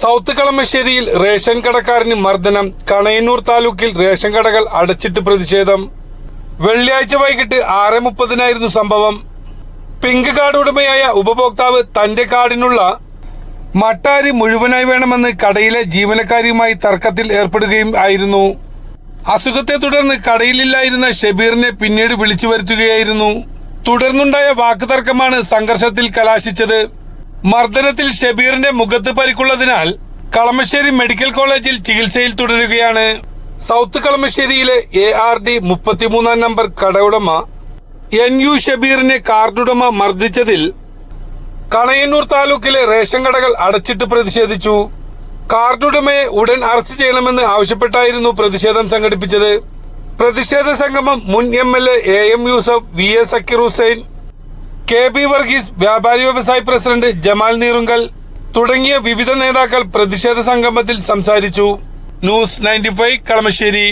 South കളമശ്ശേരിയിൽ ration കടക്കാരന് മർദ്ദനം കണയന്നൂർ താലൂക്കിൽ ration കടകൾ അടച്ചിട്ട് പ്രതിഷേധം. വെള്ളിയാഴ്ച വൈകിട്ട് ആറ് മുപ്പതിനായിരുന്നു സംഭവം. പിങ്ക് കാർഡ് ഉടമയായ ഉപഭോക്താവ് തന്റെ കാർഡിനുള്ള മട്ടാരി മുഴുവനായി വേണമെന്ന് കടയിലെ ജീവനക്കാരിയുമായി തർക്കത്തിൽ ഏർപ്പെടുകയും ആയിരുന്നു. അസുഖത്തെ തുടർന്ന് കടയിലില്ലായിരുന്ന ഷബീറിനെ പിന്നീട് വിളിച്ചു വരുത്തുകയായിരുന്നു. തുടർന്നുണ്ടായ വാക്കുതർക്കമാണ് സംഘർഷത്തിൽ കലാശിച്ചത്. മർദ്ദനത്തിൽ ഷബീറിന്റെ മുഖത്ത് പരിക്കുള്ളതിനാൽ കളമശ്ശേരി മെഡിക്കൽ കോളേജിൽ ചികിത്സയിൽ തുടരുകയാണ്. സൗത്ത് കളമശ്ശേരിയിലെ എ ആർ ഡി മുപ്പത്തിമൂന്നാം നമ്പർ കടയുടമ എൻ യു ഷബീറിനെ കാർഡുടമ മർദ്ദിച്ചതിൽ കണയന്നൂർ താലൂക്കിലെ റേഷൻ കടകൾ അടച്ചിട്ട് പ്രതിഷേധിച്ചു. കാർഡുടമയെ ഉടൻ അറസ്റ്റ് ചെയ്യണമെന്ന് ആവശ്യപ്പെട്ടായിരുന്നു പ്രതിഷേധം സംഘടിപ്പിച്ചത്. പ്രതിഷേധ സംഗമം മുൻ M L A A Yusuf V A Zakir Hussain K P Varghese വ്യാപാരി വ്യവസായി പ്രസിഡന്റ് ജമാൽ നീറുങ്കൽ തുടങ്ങിയ വിവിധ നേതാക്കൾ പ്രതിഷേധ സംഗമത്തിൽ സംസാരിച്ചു. News ninety five Kalamassery.